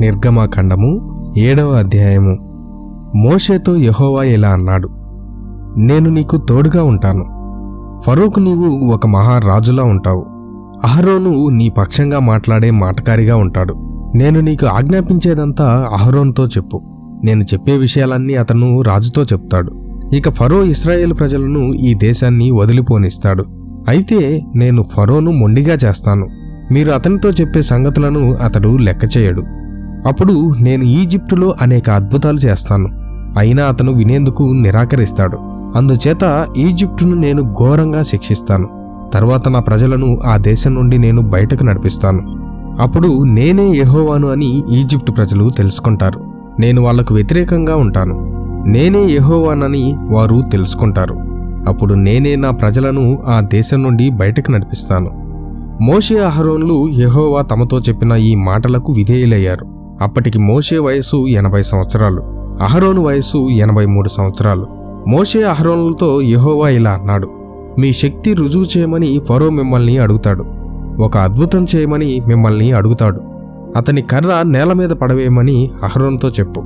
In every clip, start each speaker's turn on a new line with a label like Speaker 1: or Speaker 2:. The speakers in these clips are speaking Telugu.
Speaker 1: నిర్గమాఖండము ఏడవ అధ్యాయము. మోషేతో యహోవా ఇలా అన్నాడు నేను నీకు తోడుగా ఉంటాను. ఫరూక్ నీవు ఒక మహారాజులా ఉంటావు. అహరోను నీ పక్షంగా మాట్లాడే మాటకారిగా ఉంటాడు. నేను నీకు ఆజ్ఞాపించేదంతా అహరోన్తో చెప్పు. నేను చెప్పే విషయాలన్నీ అతను రాజుతో చెప్తాడు. ఇక ఫరో ఇస్రాయేల్ ప్రజలను ఈ దేశాన్ని వదిలిపోనిస్తాడు. అయితే నేను ఫరోను మొండిగా చేస్తాను. మీరు అతనితో చెప్పే సంగతులను అతడు లెక్క చేయడు అప్పుడు నేను ఈజిప్టులో అనేక అద్భుతాలు చేస్తాను. అయినా అతను వినేందుకు నిరాకరిస్తాడు. అందుచేత ఈజిప్టును నేను ఘోరంగా శిక్షిస్తాను. తర్వాత నా ప్రజలను ఆ దేశం నుండి నేను బయటకు నడిపిస్తాను. అప్పుడు నేనే యహోవాను అని ఈజిప్టు ప్రజలు తెలుసుకుంటారు. నేను వాళ్ళకు వ్యతిరేకంగా ఉంటాను. నేనే యహోవానని వారు తెలుసుకుంటారు. అప్పుడు నేనే నా ప్రజలను ఆ దేశం నుండి బయటకు నడిపిస్తాను. మోషే అహరోన్లు యహోవా తమతో చెప్పిన ఈ మాటలకు విధేయులయ్యారు. అప్పటికి మోషే వయసు ఎనభై సంవత్సరాలు అహరోను వయసు ఎనభై మూడు సంవత్సరాలు. మోషే అహరోనులతో యహోవా ఇలా అన్నాడు మీ శక్తి రుజువు చేయమని ఫరో మిమ్మల్ని అడుగుతాడు. ఒక అద్భుతం చేయమని మిమ్మల్ని అడుగుతాడు. అతని కర్ర నేల మీద పడవేయమని అహరోన్తో చెప్పు.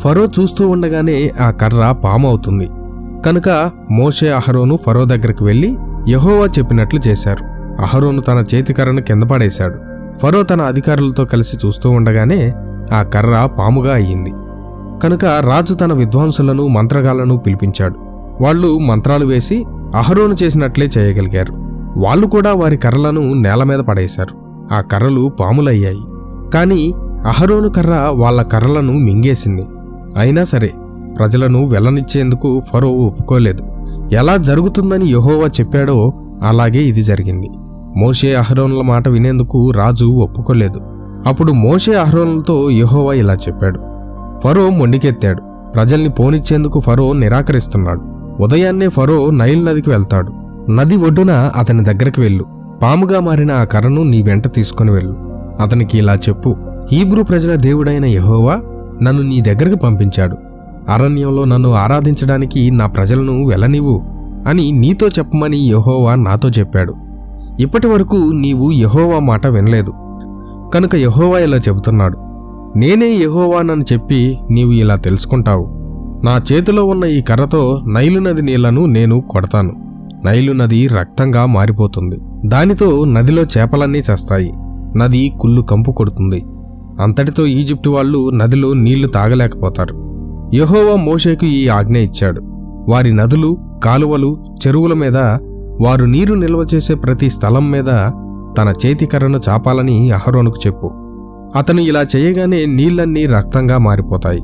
Speaker 1: ఫరో చూస్తూ ఉండగానే ఆ కర్ర పాము అవుతుంది. కనుక మోషే అహరోను ఫరో దగ్గరికి వెళ్ళి యహోవా చెప్పినట్లు చేశారు. అహరోను తన చేతికర్రను కింద పడేశాడు. ఫరో తన అధికారులతో కలిసి చూస్తూ ఉండగానే ఆ కర్ర పాముగా అయ్యింది. కనుక రాజు తన విద్వాంసులను మంత్రగాళ్ళను పిలిపించాడు. వాళ్ళు మంత్రాలు వేసి అహరోను చేసినట్లే చేయగలిగారు. వాళ్ళు కూడా వారి కర్రలను నేల మీద పడేశారు. ఆ కర్రలు పాములయ్యాయి. కానీ అహరోను కర్ర వాళ్ళ కర్రలను మింగేసింది. అయినా సరే ప్రజలను వెళ్ళనిచ్చేందుకు ఫరో ఒప్పుకోలేదు. ఎలా జరుగుతుందని యహోవా చెప్పాడో అలాగే ఇది జరిగింది. మోషే అహరోనుల మాట వినేందుకు రాజు ఒప్పుకోలేదు. అప్పుడు మోషే అహరోనులతో యహోవా ఇలా చెప్పాడు. ఫరో మొండికెత్తాడు. ప్రజల్ని పోనిచ్చేందుకు ఫరో నిరాకరిస్తున్నాడు. ఉదయాన్నే ఫరో నైల్ నదికి వెళ్తాడు. నది ఒడ్డున అతని దగ్గరికి వెళ్ళు. పాముగా మారిన ఆ కర్రను నీ వెంట తీసుకుని వెళ్ళు. అతనికి ఇలా చెప్పు. హీబ్రూ ప్రజల దేవుడైన యహోవా నన్ను నీ దగ్గరకు పంపించాడు. అరణ్యంలో నన్ను ఆరాధించడానికి నా ప్రజలను వెళ్ళనివ్వు అని నీతో చెప్పమని యహోవా నాతో చెప్పాడు. ఇప్పటి వరకు నీవు యహోవా మాట వినలేదు. కనుక యహోవా ఇలా చెబుతున్నాడు. నేనే యహోవానని చెప్పి నీవు ఇలా తెలుసుకుంటావు. నా చేతిలో ఉన్న ఈ కర్రతో నైలు నది నీళ్ళను నేను కొడతాను. నైలు నది రక్తంగా మారిపోతుంది. దానితో నదిలో చేపలన్నీ చేస్తాయి. నది కుళ్ళు కంపు కొడుతుంది. అంతటితో ఈజిప్టు వాళ్ళు నదిలో నీళ్ళు తాగలేకపోతారు. యహోవా మోషేకు ఈ ఆజ్ఞ ఇచ్చాడు. వారి నదులు కాలువలు చెరువుల మీద వారు నీరు నిల్వ చేసే ప్రతి స్థలం మీద తన చేతికర్రను చాపాలని అహరోనుకు చెప్పు. అతను ఇలా చేయగానే నీళ్ళన్నీ రక్తంగా మారిపోతాయి.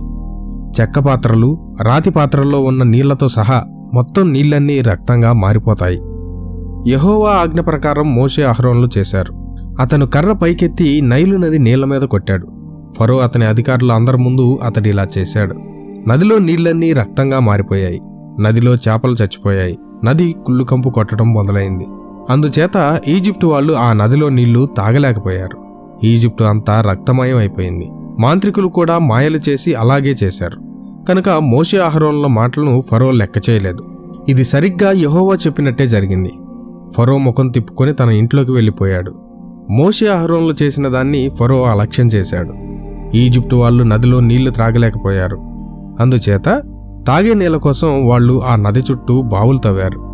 Speaker 1: చెక్క పాత్రలు రాతి పాత్రల్లో ఉన్న నీళ్ళతో సహా మొత్తం నీళ్ళన్నీ రక్తంగా మారిపోతాయి. యహోవా ఆజ్ఞ ప్రకారం మోషే అహరోన్లు చేశారు. అతను కర్ర పైకెత్తి నైలు నది నీళ్ళ మీద కొట్టాడు. ఫరో అతని అధికారులు అందరి ముందు అతడు ఇలా చేశాడు. నదిలో నీళ్ళన్నీ రక్తంగా మారిపోయాయి. నదిలో చేపలు చచ్చిపోయాయి. నది కుళ్ళుకంపు కొట్టడం మొదలైంది. అందుచేత ఈజిప్టు వాళ్ళు ఆ నదిలో నీళ్ళు తాగలేకపోయారు. ఈజిప్టు అంతా రక్తమయం అయిపోయింది. మాంత్రికులు కూడా మాయలు చేసి అలాగే చేశారు. కనుక మోషే అహరోన్ల మాటలను ఫరో లెక్క చేయలేదు. ఇది సరిగ్గా యహోవా చెప్పినట్టే జరిగింది. ఫరో ముఖం తిప్పుకొని తన ఇంట్లోకి వెళ్ళిపోయాడు. మోషే అహరోన్లు చేసిన దాన్ని ఫరో అలక్ష్యం చేశాడు. ఈజిప్టు వాళ్ళు నదిలో నీళ్ళు త్రాగలేకపోయారు. అందుచేత తాగే నీళ్ళ కోసం వాళ్ళు ఆ నది చుట్టూ బావులు తవ్వారు.